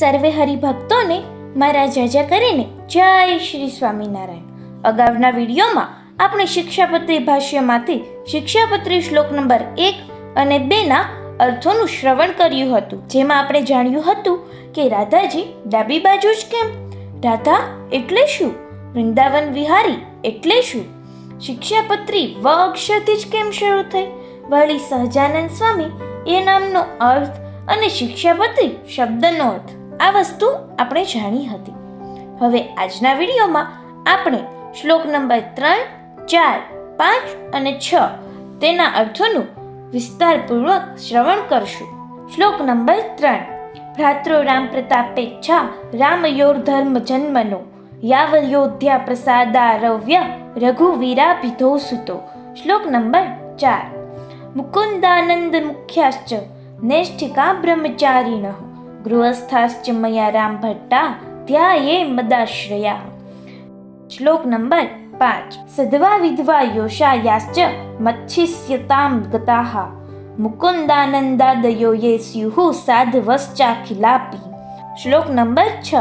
સર્વે હરિભક્તોને મારા જાજા કરીને જય શ્રી સ્વામિનારાયણ. અગાઉના વિડીયોમાં આપણે શિક્ષાપત્રી ભાષ્યમાંથી શિક્ષાપત્રી શ્લોક નંબર એક અને બેના અર્થોનું શ્રવણ કર્યું હતું. જેમાં આપણે જાણ્યું હતું કે રાધાજી ડાબી બાજુ જ કેમ? રાધા એટલે શું? વૃંદાવન વિહારી એટલે શું? શિક્ષાપત્રી વ અક્ષરથી જ કેમ શરૂ થઈ? વળી સહજાનંદ સ્વામી એ નામનો અર્થ અને શિક્ષાપત્રી શબ્દનો અર્થ. આ વસ્તુ આપણે જાણી હતી. હવે આજના વિડીયોમાં આપણે શ્લોક નંબર ત્રણ, ચાર, પાંચ અને છ તેના અર્થોનું વિસ્તારપૂર્વક શ્રવણ કરશું. શ્લોક નંબર ત્રણ, ભ્રાતૃ રામ પ્રતાપેચ્છા રામયોર ધર્મ જન્મનો યાવયોધ્યા પ્રસાદારવ્ય રઘુવીરાભિધો સુતો. શ્લોક નંબર ચાર, મુકુંદાનંદ મુખ્યાશ્ચ, નૈષ્ઠિકા બ્રહ્મચારિણ. ગૃહસ્થાશ્ચ મયા રામ ભટ્ટા ધ્યાયે મદાશ્રયા. શ્લોક નંબર પાંચ. સદ્વા વિધવા યોષાયાશ્ચ મચ્છિષ્યતામ ગતાઃ મુકુંદાનંદાદયો યે સ્યુઃ સાધવશ્ચાખિલાપી. શ્લોક નંબર છ.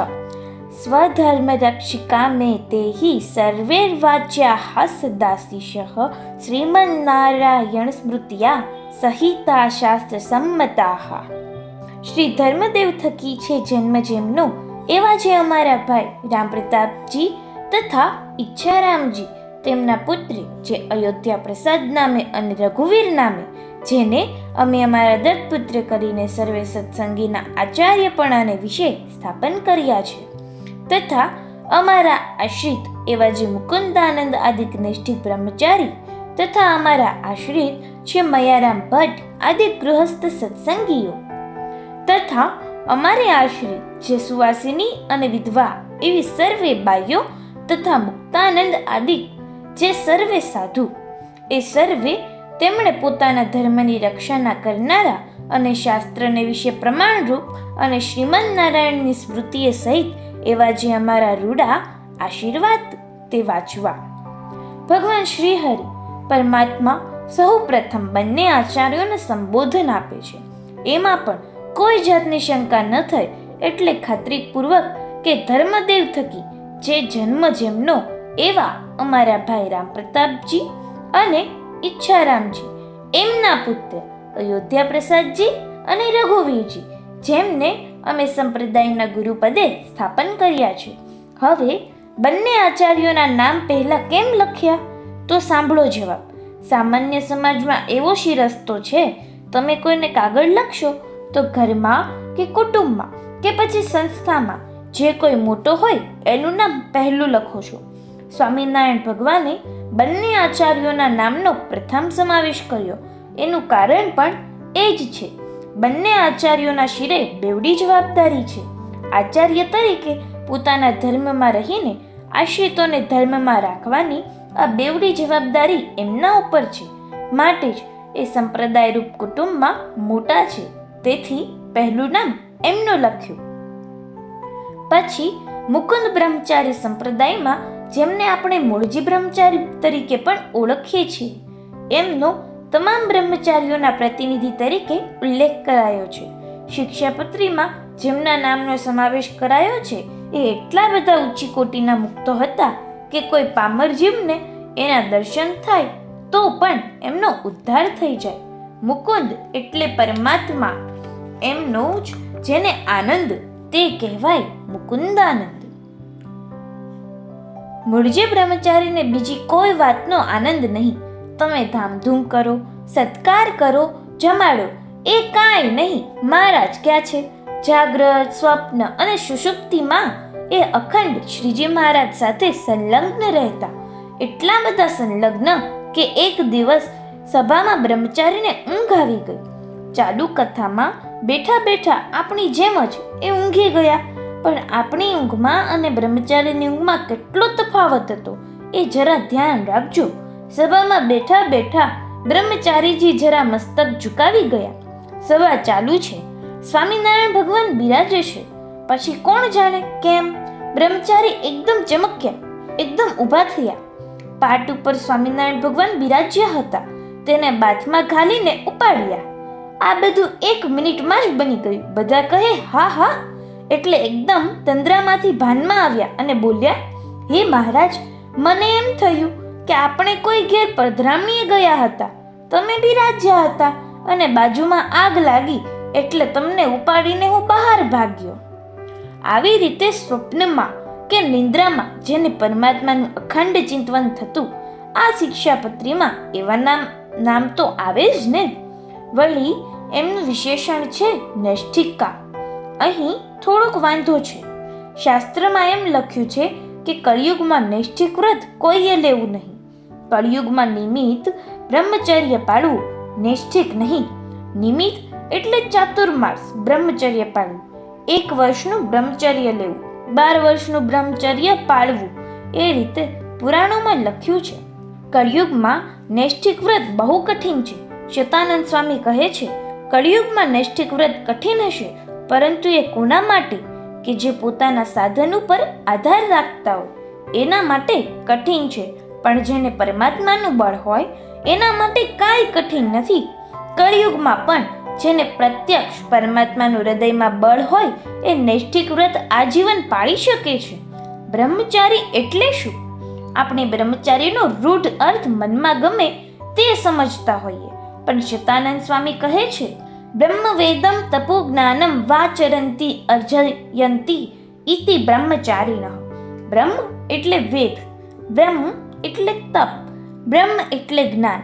સ્વધર્મરક્ષિકા મે તેહિ સર્વૈર્વાચ્યાઃ સદાશિષઃ શ્રીમન્નારાયણ સ્મૃતિયા સહિતા શાસ્ત્ર સંમતાઃ શ્રી ધર્મદેવ થકી છે જન્મ જેમનો, એવા જે અમારા ભાઈ રામપ્રતાપજી તથા ઈચ્છારામજી, તેમના પુત્રી જે અયોધ્યા પ્રસાદ નામે અને રઘુવીર નામે, જેને અમે અમારા દત્તપુત્ર કરીને સર્વે સત્સંગીના આચાર્યપણાને વિશે સ્થાપન કર્યા છે. તથા અમારા આશ્રિત એવા જે મુકુંદાનંદ આદિક નિષ્ઠિત બ્રહ્મચારી તથા અમારા આશ્રિત છે મયારામ ભટ્ટ આદિ ગૃહસ્થ સત્સંગીઓ તથા અમારે આશ્રિત જે સુવાસિની અને વિધવા એવી સર્વે બાઈઓ તથા મુક્તાનંદ આદિ જે સર્વે સાધુ, એ સર્વે તેમણે પોતાના ધર્મની રક્ષાના કરનારા અને શાસ્ત્રને વિશે પ્રમાણરૂપ અને શ્રીમદ નારાયણની સ્મૃતિએ સહિત એવા જે અમારા રૂડા આશીર્વાદ તે વાંચવા. ભગવાન શ્રીહરિ પરમાત્મા સૌ પ્રથમ બંને આચાર્યોને સંબોધન આપે છે. એમાં પણ કોઈ જાતની શંકા ન થાય એટલે ખાતરીપૂર્વક કે ધર્મદેવ થકી જે જન્મ જેમનો એવા અમારા ભાઈ રામ પ્રતાપજી અને ઈચ્છારામજી, એમના પુત્ર અયોધ્યા પ્રસાદજી અને રઘુવીરજી, જેમને અમે સંપ્રદાયના ગુરુપદે સ્થાપન કર્યા છે. હવે બંને આચાર્યોના નામ પહેલાં કેમ લખ્યા? તો સાંભળો જવાબ. સામાન્ય સમાજમાં એવો શિરસ્તો છે, તમે કોઈને કાગળ લખશો? તો ઘરમાં કે કુટુંબમાં કે પછી સંસ્થામાં જે કોઈ મોટો હોય એનું નામ પહેલું લખો છો. સ્વામિનારાયણ ભગવાને બંને આચાર્યોના નામનો પ્રથમ સમાવેશ કર્યો. એનું કારણ પણ એ જ છે. બંને આચાર્યોના શિરે બેવડી જવાબદારી છે. આચાર્ય તરીકે પોતાના ધર્મમાં રહીને આશ્રિતોને ધર્મમાં રાખવાની આ બેવડી જવાબદારી એમના ઉપર છે. માટે જ એ સંપ્રદાયરૂપ કુટુંબમાં મોટા છે. તેથી પહેલું નામ એમનું લખ્યું. પછી મુકુંદ બ્રહ્મચારી સંપ્રદાયમાં, જેમને આપણે મૂળજી બ્રહ્મચારી તરીકે પણ ઓળખીએ છીએ, એમનો તમામ બ્રહ્મચારીઓના પ્રતિનિધિ તરીકે ઉલ્લેખ કરાયો છે. શિક્ષાપત્રીમાં જેમના નામનો સમાવેશ કરાયો છે, એ એટલા બધા ઊંચી કોટીના મુક્તો હતા કે કોઈ પામર જીવને એના દર્શન થાય તો પણ એમનો ઉદ્ધાર થઈ જાય. મુકુંદ એટલે પરમાત્મા. એમનો જ જેને આનંદ તે કહેવાય મુકુંદાનંદ. મૂળજે બ્રહ્મચારીને બીજી કોઈ વાતનો આનંદ નહીં. તમે ધામધૂમ કરો, સત્કાર કરો, જમાડો. એ કાંઈ નહીં, મહારાજ ક્યાં છે? જાગ્રત, સ્વપ્ન અને સુષુપ્તિમાં એ અખંડ શ્રીજી મહારાજ સાથે સંલગ્ન રહેતા. એટલા બધા સંલગ્ન કે એક દિવસ સભામાં બ્રહ્મચારીને ઊંઘ આવી ગઈ. ચાલુ કથામાં બેઠા બેઠા આપણી જેમ જ એ ઊંઘી ગયા. પણ આપણી ઊંઘમાં અને બ્રહ્મચારીની ઊંઘમાં કેટલો તફાવત હતો એ જરા ધ્યાન રાખજો. સભામાં બેઠા બેઠા બ્રહ્મચારીજી જરા મસ્તક ઝુકાવી ગયા. સભા ચાલુ છે. સ્વામિનારાયણ ભગવાન બિરાજે છે. પછી કોણ જાણે કેમ? બ્રહ્મચારી એકદમ ચમક્યા, એકદમ ઊભા થયા. પાટ ઉપર સ્વામિનારાયણ ભગવાન બિરાજ્યા હતા. તેને બાથમાં ઘાલીને ઉપાડ્યા. આ બધું એક મિનિટમાં જ બની ગયું. બધા કહે, હા હા. એટલે એકદમ તંદ્રામાંથી ભાનમાં આવ્યા અને બોલ્યા, હે મહારાજ, મને એમ થયું કે આપણે કોઈ ઘેર પધરામણીએ ગયા હતા. તમે બી રાજ્યા હતા અને બાજુમાં આગ લાગી એટલે તમને ઉપાડીને હું બહાર ભાગ્યો. આવી રીતે સ્વપ્નમાં કે નિંદ્રામાં જેને પરમાત્માનું અખંડ ચિંતવન થતું, આ શિક્ષાપત્રીમાં એવા નામ નામ તો આવે જ ને. વળી, એમનું વિશેષણ છે નૈષ્ઠિકા અહીં થોડોક વાંધો છે. શાસ્ત્રમાં એમ લખ્યું છે કે કળિયુગમાં નૈષ્ઠિક વ્રત કોઈએ લેવું નહીં. કળિયુગમાં નિમિત્ત બ્રહ્મચર્ય પાળવું નૈષ્ઠિક નહીં. નિમિત્ત એટલે ચાતુર્માસ બ્રહ્મચર્ય પાળવું. એક વર્ષનું બ્રહ્મચર્ય લેવું. બાર વર્ષનું બ્રહ્મચર્ય પાળવું. એ રીતે પુરાણોમાં લખ્યું છે. કળિયુગમાં નૈષ્ઠિક વ્રત બહુ કઠિન છે. શતાનંદ સ્વામી કહે છે, કળિયુગમાં નૈષ્ઠિક વ્રત કઠિન હશે, પરંતુ એ કોના માટે? કે જે પોતાના સાધન ઉપર આધાર રાખતા હોય. એના માટે કઠિન છે. પણ જેને પરમાત્માનું બળ હોય, એના માટે કાંઈ કઠિન નથી. કળિયુગમાં પણ જેને પ્રત્યક્ષ પરમાત્માનું હૃદયમાં બળ હોય, એ નૈષ્ઠિક વ્રત આજીવન પાળી શકે છે. બ્રહ્મચારી એટલે શું? આપણે બ્રહ્મચારીનો રૂઢ અર્થ મનમાં ગમે તે સમજતા હોઈએ. પણ શતાનંદ સ્વામી કહે છે બ્રહ્મ વેદમ તપો જ્ઞાનમ વાચરંતી અર્જયંતી ઇતિ બ્રહ્મચારીણ. બ્રહ્મ એટલે વેદ, બ્રહ્મ એટલે તપ, બ્રહ્મ એટલે જ્ઞાન.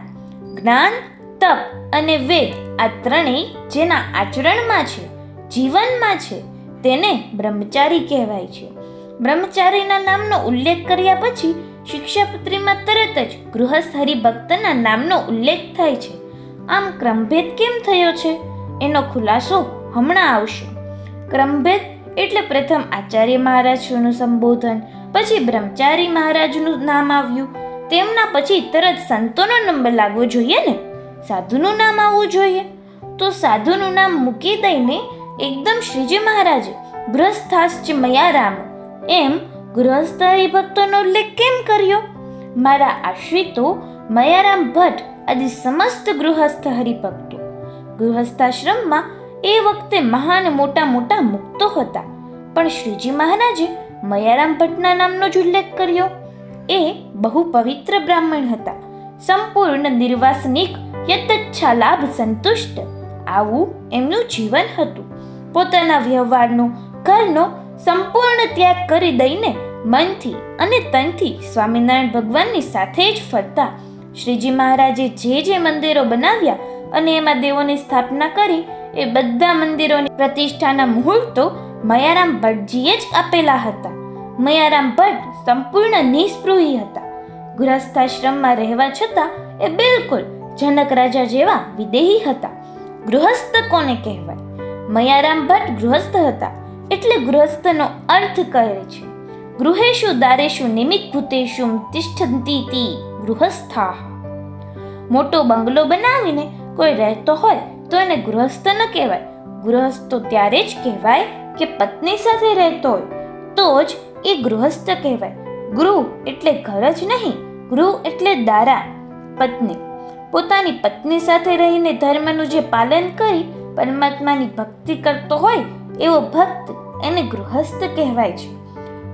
જ્ઞાન, તપ અને વેદ આ ત્રણેય જેના આચરણમાં છે, જીવનમાં છે, તેને બ્રહ્મચારી કહેવાય છે. બ્રહ્મચારીના નામનો ઉલ્લેખ કર્યા પછી શિક્ષાપત્રીમાં તરત જ ગૃહસ્થ હરિભક્તના નામનો ઉલ્લેખ થાય છે. આમ ક્રમભેદ કેમ થયો છે? એનો ખુલાસો હમણાં આવશે. ક્રમભેદ એટલે પ્રથમ આચાર્ય મહારાજનું સંબોધન, પછી બ્રહ્મચારી મહારાજનું નામ આવ્યું. તેમના પછી તરત સંતોનો નંબર લાગવો જોઈએ ને? સાધુનું નામ આવવું જોઈએ? તો સાધુનું નામ મૂકી દઈને એકદમ શ્રીજી મહારાજે ગૃહસ્થાશ્ચ મયા રામ. એમ ગૃહસ્થ હરિભક્તોનો ઉલ્લેખ કેમ કર્યો? મારા આશ્રિતો મયારામ ભટ્ટ આદિ સમસ્ત ગૃહસ્થ હરિભક્તો. ગૃહસ્થાશ્રમમાં એ વખતે મહાન મોટા મોટા મુક્તો હતા. પણ શ્રીજી મહારાજે મયારામ ભટ્ટના નામનો જ ઉલ્લેખ કર્યો. એ બહુ પવિત્ર બ્રાહ્મણ હતા. સંપૂર્ણ નિર્વાસનિક યતચ્છા લાભ સંતુષ્ટ. આવું એમનું જીવન હતું. પોતાના વ્યવહારનો ઘરનો સંપૂર્ણ ત્યાગ કરી દઈને મનથી અને તનથી સ્વામિનારાયણ ભગવાનની સાથે જ ફરતા. શ્રીજી મહારાજે જે જે મંદિરો બનાવ્યા અને એમાં દેવોની સ્થાપના કરી, એ બધા મંદિરોની પ્રતિષ્ઠાના મુહૂર્તો મયારામ ભટ્ટજીએ જ આપેલા હતા. મયારામ ભટ્ટ સંપૂર્ણ નિસ્પૃહી હતા. ગૃહસ્થાશ્રમમાં રહેવા છતાં એ બિલકુલ જનક રાજા જેવા વિદેહી હતા. ગૃહસ્થ કોને કહેવાય? મયારામ ભટ્ટ ગૃહસ્થ હતા. એટલે ગૃહસ્થનો અર્થ કહે છે ગૃહેશુ દારેશુ નિમિત ભૂતેશુ ગૃહસ્થા. મોટો બંગલો બનાવીને કોઈ રહેતો હોય તો એને ગૃહસ્થ ન કહેવાય. ગૃહસ્થ તો ત્યારે જ કહેવાય કે પત્ની સાથે રહેતો હોય તો જ એ ગૃહસ્થ કહેવાય. ગૃહ એટલે ઘર જ નહીં, ગૃહ એટલે દારા, પત્ની. પોતાની પત્ની સાથે રહીને ધર્મનું જે પાલન કરી પરમાત્માની ભક્તિ કરતો હોય એવો ભક્ત એને ગૃહસ્થ કહેવાય છે.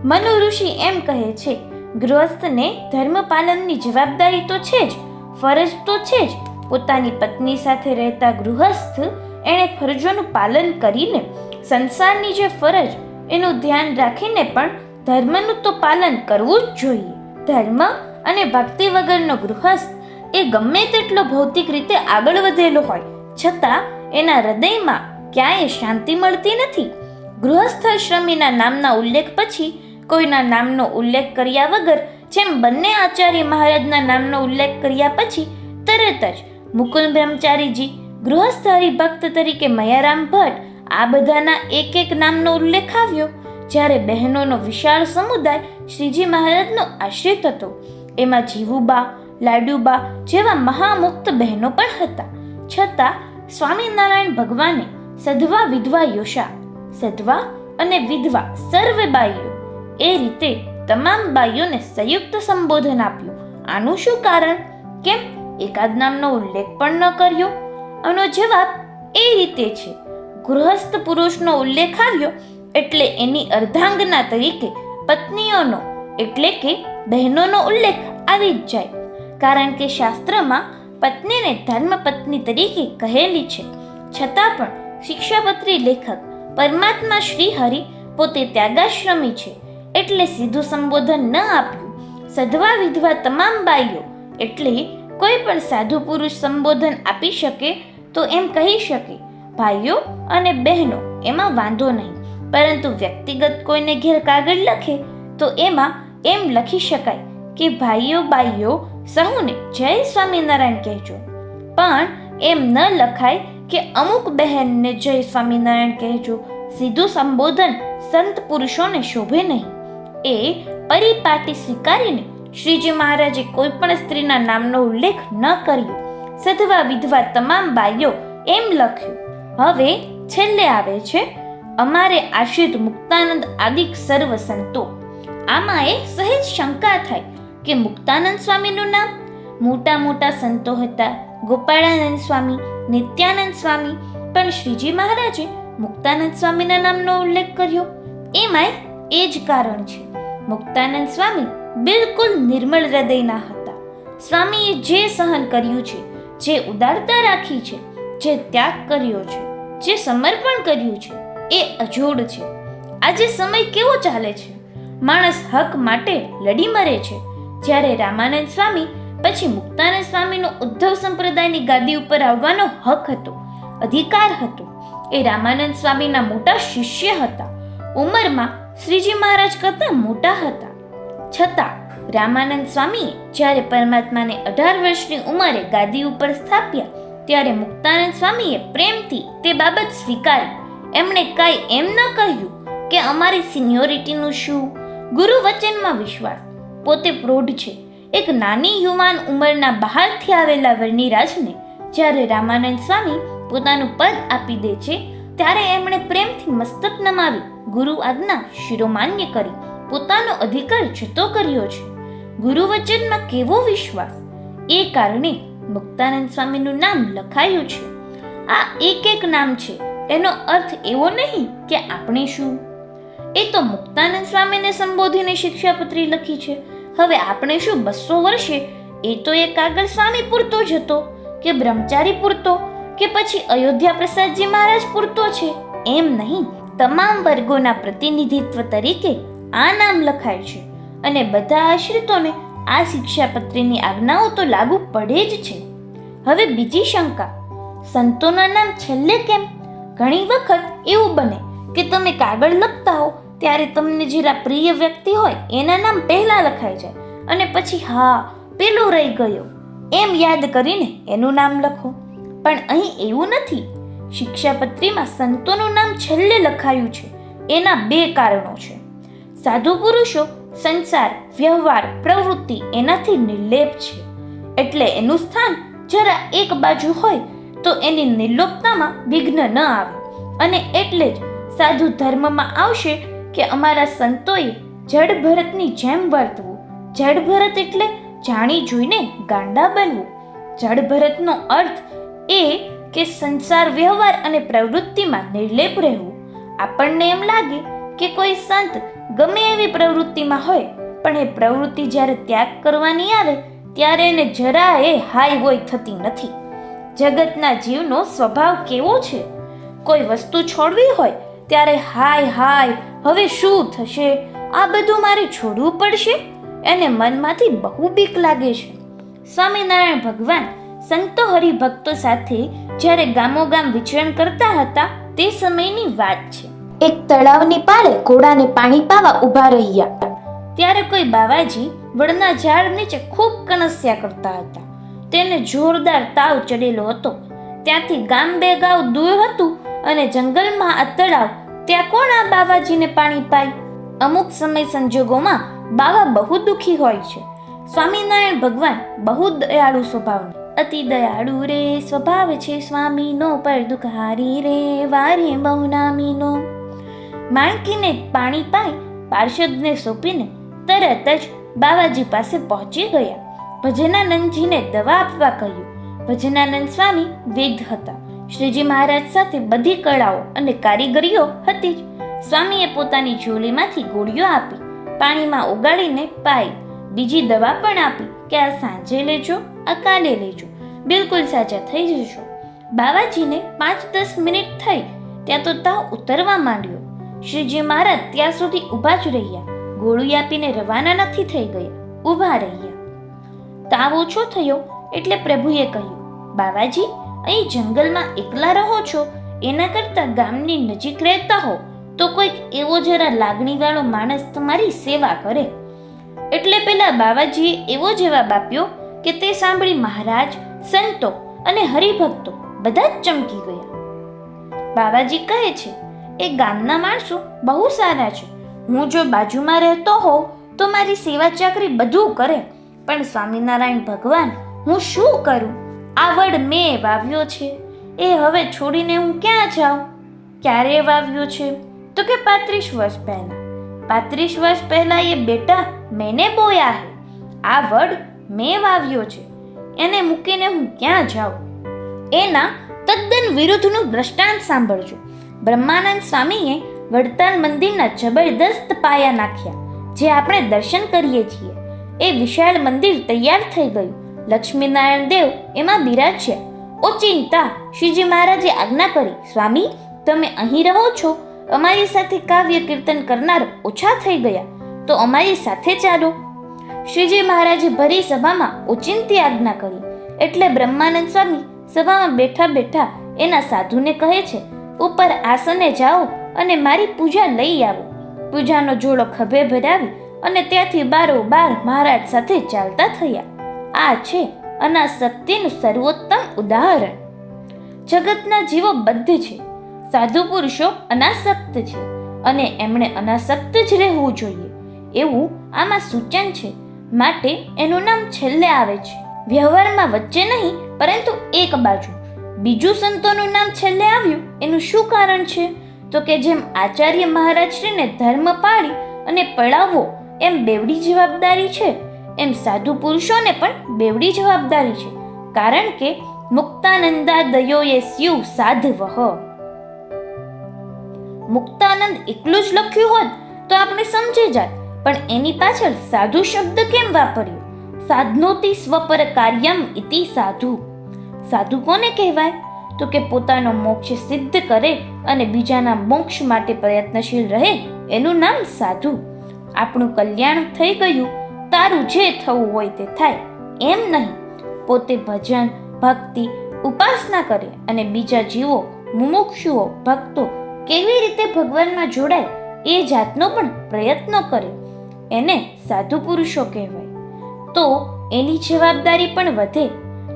મનુ ઋષિ એમ કહે છે, ગૃહસ્થને ધર્મ પાલનની જવાબદારી તો છે જ, ફરજ તો છે જ. પોતાની પત્ની સાથે રહેતા ગૃહસ્થ એણે ફરજોનું પાલન કરીને સંસારની જે ફરજ એનું ધ્યાન રાખીને પણ ધર્મનું તો પાલન કરવું જ જોઈએ. ધર્મ અને ભક્તિ વગરનો ગૃહસ્થ એ ગમે તેટલો ભૌતિક રીતે આગળ વધેલો હોય, છતાં એના હૃદયમાં ક્યાંય શાંતિ મળતી નથી. ગૃહસ્થાશ્રમીના નામના ઉલ્લેખ પછી કોઈના નામનો ઉલ્લેખ કર્યા વગર જેમ બંને આચાર્ય મહારાજના નામનો ઉલ્લેખ કર્યા પછી તરત જ મુકુલ બ્રહ્મચારીજી ગૃહસ્થારી ભક્ત તરીકે મયારામ ભટ્ટ આ બધાના એક એક નામનો ઉલ્લેખ આવ્યો. જ્યારે બહેનોનો વિશાળ સમુદાય શ્રીજી મહારાજનો આશ્રિત હતો. એમાં જીવુબા, લાડુબા જેવા મહામુક્ત બહેનો પણ હતા. છતાં સ્વામિનારાયણ ભગવાને સધવા વિધવા યોષા સધવા અને વિધવા સર્વે બાઈઓ. એ રીતે તમામ બાઈઓને સંયુક્ત સંબોધન આપ્યું. આનું શું કારણ? કેમ? એકાદ નામનો ઉલ્લેખ પણ ન કર્યો? આનો જવાબ એ રીતે છે. ગૃહસ્થ પુરુષનો ઉલ્લેખ આવ્યો એટલે એની અર્ધાંગના તરીકે પત્નીઓનો, એટલે કે બહેનોનો ઉલ્લેખ આવી જ જાય. કારણ કે શાસ્ત્રમાં પત્નીને ધર્મપત્ની તરીકે કહેલી છે. છતાં પણ શિક્ષાપત્રી લેખક પરમાત્મા શ્રી હરિ પોતે ત્યાગાશ્રમી છે. એટલે સીધું સંબોધન ન આપ્યું. સધવા વિધવા તમામ બાઈઓ એટલે કોઈ પણ સાધુ પુરુષ સંબોધન આપી શકે તો એમ કહી શકે. ભાઈઓ અને બહેનો એમાં વાંધો નહીં. પરંતુ વ્યક્તિગત કોઈને ઘેર કાગળ લખે તો એમાં એમ લખી શકાય કે ભાઈઓ બાઈઓ સહુને જય સ્વામિનારાયણ કહેજો. પણ એમ ન લખાય કે અમુક બહેનને જય સ્વામિનારાયણ કહેજો. સીધું સંબોધન સંત પુરુષોને શોભે નહીં. એ પરિપાટી સ્વીકારીને શ્રીજી મહારાજે કોઈ પણ સ્ત્રીના નામનો ઉલ્લેખ ન કર્યો. સધવા વિધવા તમામ બાઈઓ એમ લખ્યું. હવે છેલ્લે આવે છે, અમારે આશ્રિત મુક્તાનંદ આદિક સર્વ સંતો. આમાં એ સહેજ શંકા થાય કે મુક્તાનંદ સ્વામીનું નામ? મોટા મોટા સંતો હતા. ગોપાળાનંદ સ્વામી નિત્યાનંદ સ્વામી. પણ શ્રીજી મહારાજે મુક્તાનંદ સ્વામીના નામનો ઉલ્લેખ કર્યો. એમાંય એ જ કારણ છે. મુક્તાનંદ સ્વામી બિલકુલ નિર્મળ હૃદયના હતા. સ્વામીએ જે સહન કર્યું છે, જે ઉદારતા રાખી છે, જે ત્યાગ કર્યો છે, જે સમર્પણ કર્યું છે, એ અજોડ છે. આજે સમય કેવો ચાલે છે? માણસ હક માટે લડી મરે છે. જ્યારે રામાનંદ સ્વામી પછી મુક્તાનંદ સ્વામીનો ઉદ્ધવ સંપ્રદાયની ગાદી ઉપર આવવાનો હક હતો, અધિકાર હતો. એ રામાનંદ સ્વામીના મોટા શિષ્ય હતા. ઉંમરમાં શ્રીજી મહારાજ કરતાં મોટા હતા. છતાં રામાનંદ સ્વામીએ જ્યારે પરમાત્માને અઢાર વર્ષની ઉંમરે ગાદી ઉપર સ્થાપ્યા, ત્યારે મુક્તાનંદ સ્વામીએ પ્રેમથી તે બાબત સ્વીકારી. એમણે કાંઈ એમ ન કહ્યું કે અમારી સિનિયોરિટીનું શું? ગુરુ વચનમાં વિશ્વાસ. પોતે પ્રૌઢ છે. એક નાની યુવાન ઉંમરના બહારથી આવેલા વર્ણિરાજને જ્યારે રામાનંદ સ્વામી પોતાનું પદ આપી દે છે, ત્યારે એમણે પ્રેમથી મસ્તક નમાવી ગુરુ આજ્ઞા શિરોમાન્ય કરી, પોતાનો અધિકાર જતો કર્યો છે. ગુરુ વચનમાં કેવો વિશ્વાસ? એ કારણે મુક્તાનંદ સ્વામીનું નામ લખાયું છે. આ એક એક નામ છે, એનો અર્થ એવો નહીં કે આપણે શું? એ તો મુક્તાનંદ સ્વામીને સંબોધીને શિક્ષાપત્રી લખી છે હવે આપણે શું બસો વર્ષે? એ તો એ કાગળ સ્વામી પૂરતો જ હતો, કે બ્રહ્મચારી પૂરતો, કે પછી અયોધ્યા પ્રસાદજી મહારાજ પૂરતો છે. એમ નહીં, તમામ વર્ગોના પ્રતિનિધિત્વ તરીકે આ નામ લખાય છે. અને બધા આશ્રિતોને આ શિક્ષાપત્રીની આજ્ઞાઓ તો લાગુ પડે જ છે. હવે બીજી શંકા, સંતોના નામ છેલ્લે કેમ? ઘણી વખત એવું બને કે તમે કાગળ લખતા હો ત્યારે તમને જરા પ્રિય વ્યક્તિ હોય, એના નામ પહેલાં લખાઈ જાય. અને પછી હા, પેલો રહી ગયો. એમ યાદ કરીને એનું નામ લખો. પણ અહીં એવું નથી. શિક્ષાપત્રીમાં સંતોનું નામ છેલ્લે લખાયું છે. એના બે કારણો છે. સાધુ પુરુષો, સંસાર, વ્યવહાર, પ્રવૃત્તિ એનાથી નિર્લેપ છે. એટલે એનું સ્થાન જરા એક બાજુ હોય, તો એની નિર્લોપતામાં વિઘ્ન ન આવે. અને એટલે જ સાધુ ધર્મમાં આવશે કે અમારા સંતોએ જડ ભરતની જેમ વર્તવું. જડ ભરત એટલે જાણી જોઈને ગાંડા બનવું. જડ ભરતનો અર્થ એ કે સંસાર વ્યવહાર અને પ્રવૃત્તિમાં નિર્લેપ રહેવું. આપણને એમ લાગે કે કોઈ સંત ગમે એવી પ્રવૃત્તિમાં હોય, પણ એ પ્રવૃત્તિ જ્યારે ત્યાગ કરવાની આવે, ત્યારે એને જરા એ હાય હોય થતી નથી. જગતના જીવનો સ્વભાવ કેવો છે? કોઈ વસ્તુ છોડવી હોય, ત્યારે હાય હાય હવે શું થશે? આ બધું મારે છોડવું પડશે? એને મનમાંથી બહુ બીક લાગે છે. સ્વામિનારાયણ ભગવાન સંતો હરિભક્તો સાથે જ્યારે ગામોગામ વિચરણ કરતા હતા, તે સમયની વાત છે. એક તળાવની પાળે ઘોડાને પાણી પાવા ઊભા રહ્યા ત્યારે કોઈ બાવાજી વડના ઝાડ નીચે ખૂબ કણસ્યા કરતા હતા. તેને જોરદાર તાવ ચડેલો હતો. ત્યાંથી ગામ બે ગાવ દૂર હતું અને જંગલમાં આ તળાવ ત્યાં કોણ આ બાવાજીને પાણી પાય? અમુક સમય સંજોગોમાં બાવા બહુ દુખી હોય છે. સ્વામિનારાયણ ભગવાન બહુ દયાળુ સ્વભાવના. અતિ દયાળુ રે, સ્વભાવ છે સ્વામીનો, પર દુખારી રે, વારે બહુ નામીનો. માણકીને પાણી પાઈ પાર્ષદને સોંપીને તરત જ બાવાજી પાસે પહોંચી ગયા. ભજનાનંદજીને દવા આપવા કહ્યું. ભજનાનંદ સ્વામી વેદ હતા. શ્રીજી મહારાજ સાથે બધી કળાઓ અને કારીગરીઓ હતી જ. સ્વામીએ પોતાની ઝોલીમાંથી ગોળીઓ આપી, પાણીમાં ઓગાળીને પાઈ, બીજી દવા પણ આપી કે આ સાંજે લેજો, આ કાલે લેજો, બિલકુલ સાજા થઈ જશો બાવાજીને પાંચ દસ મિનિટ થઈ, ત્યાં તો તાવ ઉતરવા માંડ્યો. શ્રીજી મહારાજ ત્યાં સુધી ઊભા જ રહ્યા, ગોળી આપીને રવાના નથી થઈ ગયા, ઊભા રહ્યા. તાવ ઓછો થયો એટલે પ્રભુએ કહ્યું, બાવાજી અહીં જંગલમાં એકલા રહો છો? એના કરતાં ગામની નજીક રહેતા હો. તો કોઈક એવો જરા લાગણીવાળો માણસ તમારી સેવા કરે. એટલે પેલા બાવાજીએ એવો જવાબ આપ્યો કે તે સાંભળી મહારાજ, સંતો અને હરિભક્તો બધા જ ચમકી ગયા. બાવાજી કહે છે, એ ગામના માણસો બહુ સારા છે. હું જો બાજુમાં રહેતો હોઉં, તો મારી સેવા ચાકરી બધું કરે. પણ સ્વામિનારાયણ ભગવાન, હું શું કરું? આ વડ મેં વાવ્યો છે. એ હવે છોડીને હું ક્યાં જાઉં? ક્યારે વાવ્યો છે? તો કે પાંત્રીસ વર્ષ પહેલાં. પાંત્રીસ વર્ષ પહેલાં એ બેટા મેને બોયા હે. આ વડ મેં વાવ્યો છે. એને મૂકીને હું ક્યાં જાઉં? એના તદ્દન વિરુદ્ધનું દ્રષ્ટાંત સાંભળજો. બ્રહ્માનંદ સ્વામીએ વડતાલ મંદિરના જબરદસ્ત પાયા નાખ્યા, જે આપણે દર્શન કરીએ છીએ. એ વિશાળ મંદિર તૈયાર થઈ ગયું. લક્ષ્મીનારાયણ દેવ એમાં બિરાજ્યા ઓચિંતા શ્રીજી મહારાજે આજ્ઞા કરી, સ્વામી, તમે અહીં રહો છો. અમારી સાથે કાવ્ય કીર્તન કરનાર ઓછા થઈ ગયા. તો અમારી સાથે ચાલો. શ્રીજી મહારાજે ભરી સભામાં ઓચિંતી આજ્ઞા કરી. એટલે બ્રહ્માનંદ સ્વામી સભામાં બેઠા બેઠા એના સાધુને કહે છે, ઉપર આસને જાઓ અને મારી પૂજા લઈ આવો. પૂજાનો જોડો ખભે ભરાવી અને ત્યાંથી બારો બાર મહારાજ સાથે ચાલતા થયા. આ છે અનાસક્તિનું સર્વોત્તમ ઉદાહરણ. જગતના જીવો બદ્ધ છે. સાધુ પુરુષો અનાસક્ત છે અને એમણે અનાસક્ત જ રહેવું જોઈએ. એવું આમાં સૂચન છે. માટે એનું નામ છેલ્લે આવે છે. વ્યવહારમાં વચ્ચે નહીં, પરંતુ એક બાજુ. બીજું સંતોનું નામ છેલ્લે આવ્યું, એનું શું કારણ છે? તો કે જેમ આચાર્ય મહારાજશ્રીને ધર્મ પાળી અને પડાવવો એમ બેવડી જવાબદારી છે એમ સાધુ પુરુષોને પણ બેવડી જવાબદારી છે, કારણ કે મુક્તાનંદા દયોએ સ્યુ સાધવહ મુક્તાનંદ એકલું જ લખ્યું હોત તો આપણે સમજી જાત, પણ એની પાછળ સાધુ શબ્દ કેમ વાપર્યો? સાધનોતી સ્વપર કાર્યમ ઇતિ સાધુ. સાધુ કોને કહેવાય? તો કે પોતાનો મોક્ષ સિદ્ધ કરે અને બીજાના મોક્ષ માટે પ્રયત્નશીલ રહે, એનું નામ સાધુ. આપણું કલ્યાણ થઈ ગયું તારું જે થવું હોય તે થાય. એમ નહીં. પોતે ભજન, ભક્તિ, ઉપાસના કરે અને બીજા જીવો, મુમુક્ષુઓ, ભક્તો કેવી રીતે ભગવાનમાં જોડાય એ જાતનો પણ પ્રયત્ન કરે. એને સાધુ પુરુષો કહેવાય. તો એની જવાબદારી પણ વધે.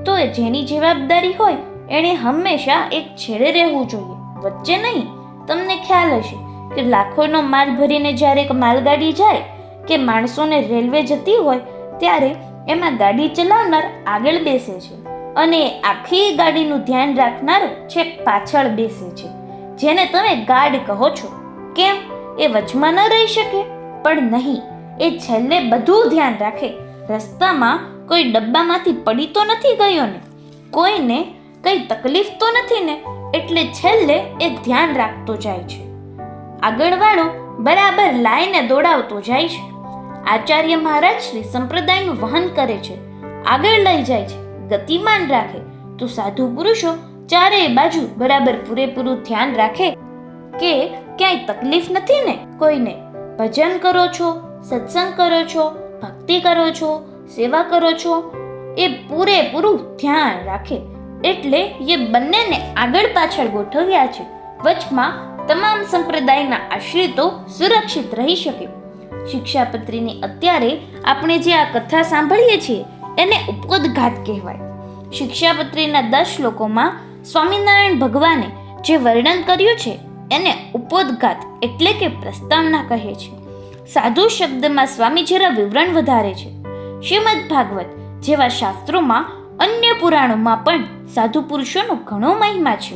તો એ જેની જવાબદારી હોય એણે હંમેશા એક છેડે રહેવું જોઈએ. વચ્ચે નહીં. તમને ખ્યાલ હશે કે લાખોનો માલ ભરીને જ્યારે એક માલગાડી જાય કે માણસોને રેલવે જતી હોય ત્યારે એમાં ગાડી ચલાવનાર આગળ બેસે છે અને આખી ગાડીનું ધ્યાન રાખનાર છેક પાછળ બેસે છે. જેને તમે ગાર્ડ કહો છો. કેમ? એ વચમાં ન રહી શકે? પણ નહીં. એ છેલ્લે બધું ધ્યાન રાખે. રસ્તામાં કોઈ ડબ્બામાંથી પડી તો નથી ગયો ને? કોઈને કંઈ તકલીફ તો નથી ને? એટલે છેલ્લે એ ધ્યાન રાખતો જાય છે. આગળવાળો બરાબર લાઈને દોડાવતો જાય છે. આચાર્ય મહારાજને સંપ્રદાયનું વહન કરે છે, આગળ લઈ જાય છે, ગતિમાન રાખે. તો સાધુ પુરુષો ચારેય બાજુ બરાબર પૂરેપૂરું ધ્યાન રાખે કે ક્યાંય તકલીફ નથી ને કોઈને? ભજન કરો છો, સત્સંગ કરો છો, ભક્તિ કરો છો, સેવા કરો છો, એ પૂરેપૂરું ધ્યાન રાખે. એટલે એ બંનેને આગળ પાછળ ગોઠવ્યા છે. વચમાં તમામ સંપ્રદાયના આશ્રિતો સુરક્ષિત રહી શકે. શિક્ષાપત્રીની અત્યારે આપણે જે આ કથા સાંભળીએ છીએ, એને ઉપોદઘાત કહેવાય. શિક્ષાપત્રીના દસ શ્લોકોમાં સ્વામિનારાયણ ભગવાને જે વર્ણન કર્યું છે, એને ઉપોદઘાત એટલે કે પ્રસ્તાવના કહે છે. સાધુ શબ્દમાં સ્વામી જરા વિવરણ વધારે છે. શ્રીમદ ભાગવત જેવા શાસ્ત્રોમાં અન્ય પુરાણોમાં પણ સાધુ પુરુષોનો ઘણો મહિમા છે.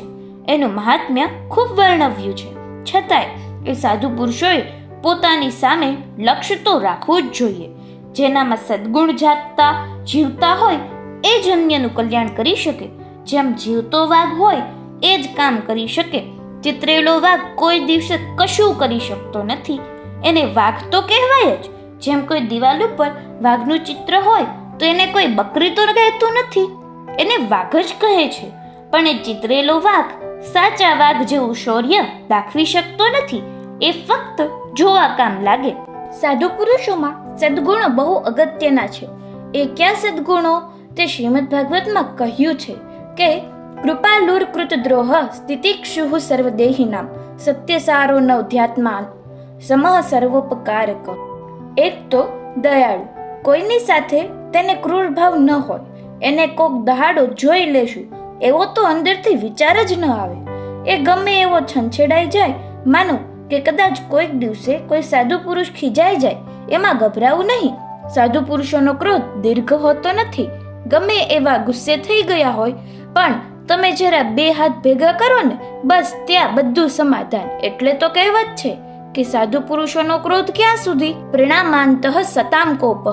એનું મહાત્મ્ય ખૂબ વર્ણવ્યું છે. છતાંય એ સાધુ પુરુષોએ પોતાની સામે લક્ષ્ય તો રાખવું જ જોઈએ. જેનામાં સદગુણ જાગતા, જીવતા હોય, એ જ અન્યનું કલ્યાણ કરી શકે. જેમ જીવતો વાઘ હોય, એ જ કામ કરી શકે. ચિતરેલો વાઘ કોઈ દિવસે કશું કરી શકતો નથી. એને વાઘ તો કહેવાય જ. જેમ કોઈ દિવાલ ઉપર વાઘનું ચિત્ર હોય, તો એને કોઈ બકરી તો કહેતું નથી. એને વાઘ જ કહે છે. પણ એ ચિતરેલો વાઘ સાચા વાઘ જેવું શૌર્ય દાખવી શકતો નથી. એ ફક્ત જોવા કામ લાગે. સાધુ પુરુષોમાં સદગુણો બહુ અગત્યના છે. એ ક્યાં સદગુણો? તે શ્રીમદ ભાગવતમાં કહ્યું છે કે કૃપાલુર કૃત દ્રોહ સ્થિતિક્ષુઃ સર્વદેહિનામ, સત્યસારો નવધ્યાત્માન, સમહ સર્વોપકારક. એક તો દયાળુ, કોઈની સાથે તેને ક્રૂર ભાવ ન હોય, એને કોક દહાડો જોઈ લેશું, એવો તો અંદરથી વિચાર જ ન આવે. એ ગમે એવો છંછેડાઈ જાય, માનો કે કદાચ કોઈક દિવસે કોઈ સાધુ પુરુષ ખીજાઈ જાય, એમાં ગભરાવું નહીં. સાધુ પુરુષોનો ક્રોધ દીર્ઘ હોતો નથી. ગમે એવા ગુસ્સે થઈ ગયા હોય, પણ તમે જરા બે હાથ ભેગા કરો ને, બસ ત્યાં બધું સમાધાન. એટલે તો કહેવત છે કે સાધુ પુરુષોનો ક્રોધ ક્યાં સુધી? પ્રણામાંતઃ સતામ કોપહ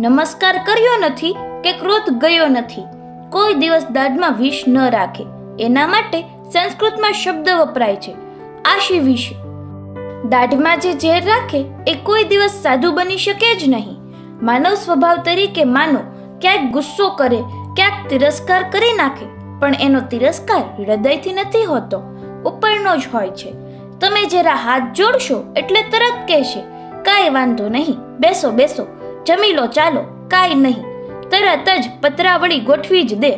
નમસ્કાર કર્યો નથી કે ક્રોધ ગયો નથી. કોઈ દિવસ દાઢમાં વિષ ન રાખે. એના માટે સંસ્કૃતમાં શબ્દ વપરાય છે. આશી વિષ દાઢમાં જે ઝેર રાખે એ કોઈ દિવસ સાધુ બની શકે જ નહીં. માનવ સ્વભાવ તરીકે માનો, ક્યાંક ગુસ્સો કરે, ક્યાંક તિરસ્કાર કરી નાખે, પણ એનો તિરસ્કાર હૃદયથી નથી હોતો, ઉપરનો જ હોય છે. તમે જરા હાથ જોડશો એટલે તરત કહેશે, કાંઈ વાંધો નહીં, બેસો બેસો, જમી લો, ચાલો, કાંઈ નહીં, તરત જ પતરાવળી ગોઠવી જ દે.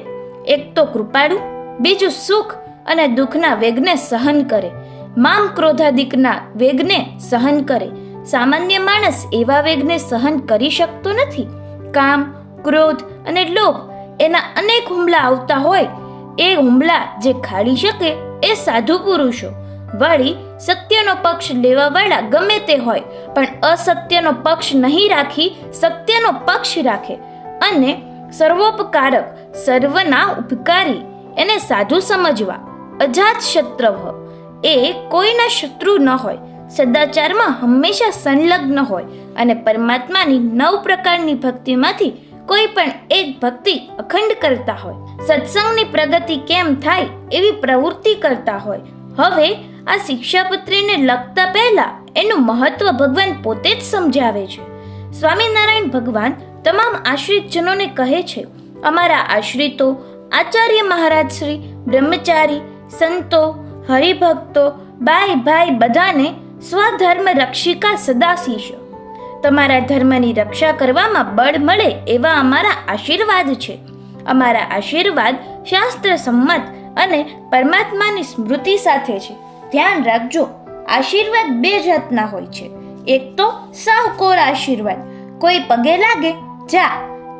એક તો કૃપાળુ, બીજું સુખ અને દુઃખના વેગને સહન કરે. મામ ક્રોધાદિકના વેગને સહન કરે. સામાન્ય માણસ એવા વેગને સહન કરી શકતો નથી. કામ, ક્રોધ અને લોભ એના અનેક હુમલા આવતા હોય. એ હુમલા જે ખાડી શકે એ સાધુ પુરુષો. વળી સત્યનો પક્ષ લેવાવાળા ગમે તે હોય, પણ અસત્યનો પક્ષ નહીં રાખી સત્યનો પક્ષ રાખે. અને સર્વોપકારક, સર્વના ઉપકારી, એને સાધુ સમજવા અજાત શત્રવ એ કોઈના શત્રુ ન હોય. સદાચારમાં હંમેશા સંલગ્ન હોય અને પરમાત્માની નવ પ્રકારની ભક્તિમાંથી કોઈ પણ એક ભક્તિ અખંડ કરતા હોય. સત્સંગની પ્રગતિ કેમ થાય એવી પ્રવૃત્તિ કરતા હોય. હવે આ શિક્ષાપત્રીને લખતા પહેલા એનું મહત્વ ભગવાન પોતે જ સમજાવે છે. સ્વામિનારાયણ ભગવાન તમામ આશ્રિતજનોને કહે છે, અમારા આશ્રિતો, આચાર્ય મહારાજ શ્રી, બ્રહ્મચારી, સંતો હરિભક્તો, બાઈ ભાઈ બધાને સ્વધર્મ રક્ષિકા સદાશીશો તમારા ધર્મની રક્ષા કરવામાં બળ મળે એવા અમારા આશીર્વાદ છે. અમારા આશીર્વાદ શાસ્ત્ર સંમત અને પરમાત્માની સ્મૃતિ સાથે છે. ધ્યાન રાખજો, આશીર્વાદ બે જાતના હોય છે. એક તો સાવ કોર આશીર્વાદ. કોઈ પગે લાગે, જા,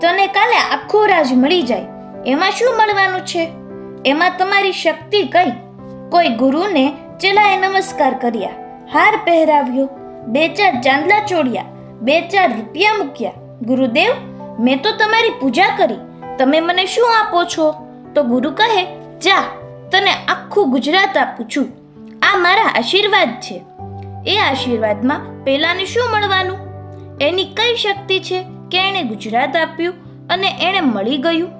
તને કાલે આખો રાજ મળી જાય. એમાં શું મળવાનું છે? એમાં તમારી શક્તિ કઈ? કોઈ ગુરુને ચેલાએ નમસ્કાર કર્યા, હાર પહેરાવ્યો, બે ચાર ચાંદલા ચોડ્યા, બે ચાર રૂપિયા મૂક્યા. ગુરુદેવ, મેં તો તમારી પૂજા કરી, તમે મને શું આપો છો? તો ગુરુ કહે, જા, તને આખું ગુજરાત આપું છું. આ મારા આશીર્વાદ છે. એ આશીર્વાદમાં પહેલાને શું મળવાનું? એની કઈ શક્તિ છે કે એણે ગુજરાત આપ્યું અને એણે મળી ગયું?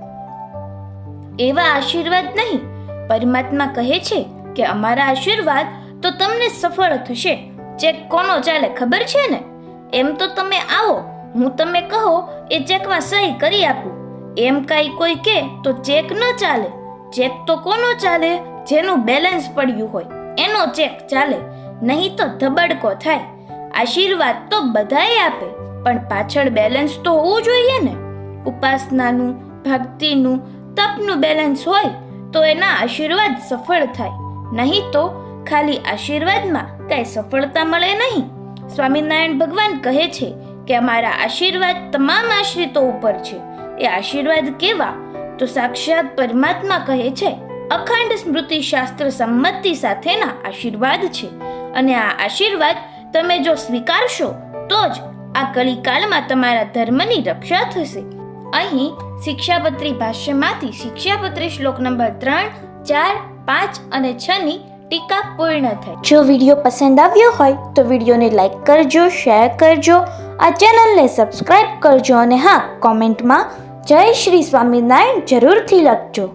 એવા આશીર્વાદ નહીં, પરમાત્મા કહે છે કે અમારા આશીર્વાદ તો તમને સફળ થશે. ચેક કોનો ચાલે ખબર છે ને? એમ તો તમે આવો, હું તમે કહો, એ ચેકમાં સહી કરી આપું. એમ કાંઈ કોઈ કે તો ચેક ન ચાલે. ચેક તો કોનો ચાલે? જેનું બેલેન્સ પડ્યું હોય, એનો ચેક ચાલે. નહીં તો ધબડકો થાય. આશીર્વાદ તો બધાએ આપે, પણ પાછળ બેલેન્સ તો હોવું જોઈએ ને? ઉપાસનાનું, ભક્તિનું, તપનું બેલેન્સ હોય, તો એના આશીર્વાદ સફળ થાય. નહીં તો ખાલી આશીર્વાદમાં કાંઈ સફળતા મળે નહીં. સ્વામિનારાયણ ભગવાન કહે છે કે અમારા આશીર્વાદ તમામ આશ્રિતો ઉપર છે. એ આશીર્વાદ કેવા? તો સાક્ષાત પરમાત્મા કહે છે, અખંડ સ્મૃતિ શાસ્ત્ર સંમતિ સાથેના આશીર્વાદ છે. અને આ આશીર્વાદ તમે જો સ્વીકારશો, તો જ આ કલિકાલમાં તમારા ધર્મની રક્ષા થશે. અહીં શિક્ષાપત્રી ભાષ્યમાંથી શિક્ષાપત્રી શ્લોક નંબર ત્રણ, ચાર પાંચ અને છ ની ટીકા પૂર્ણ થઈ. જો વીડિયો પસંદ આવ્યો હોય તો વિડીયોને લાઈક કરજો, શેર કરજો, આ ચેનલને સબસ્ક્રાઈબ કરજો અને હા, કોમેન્ટમાં જય શ્રી સ્વામિનારાયણ જરૂરથી લખજો.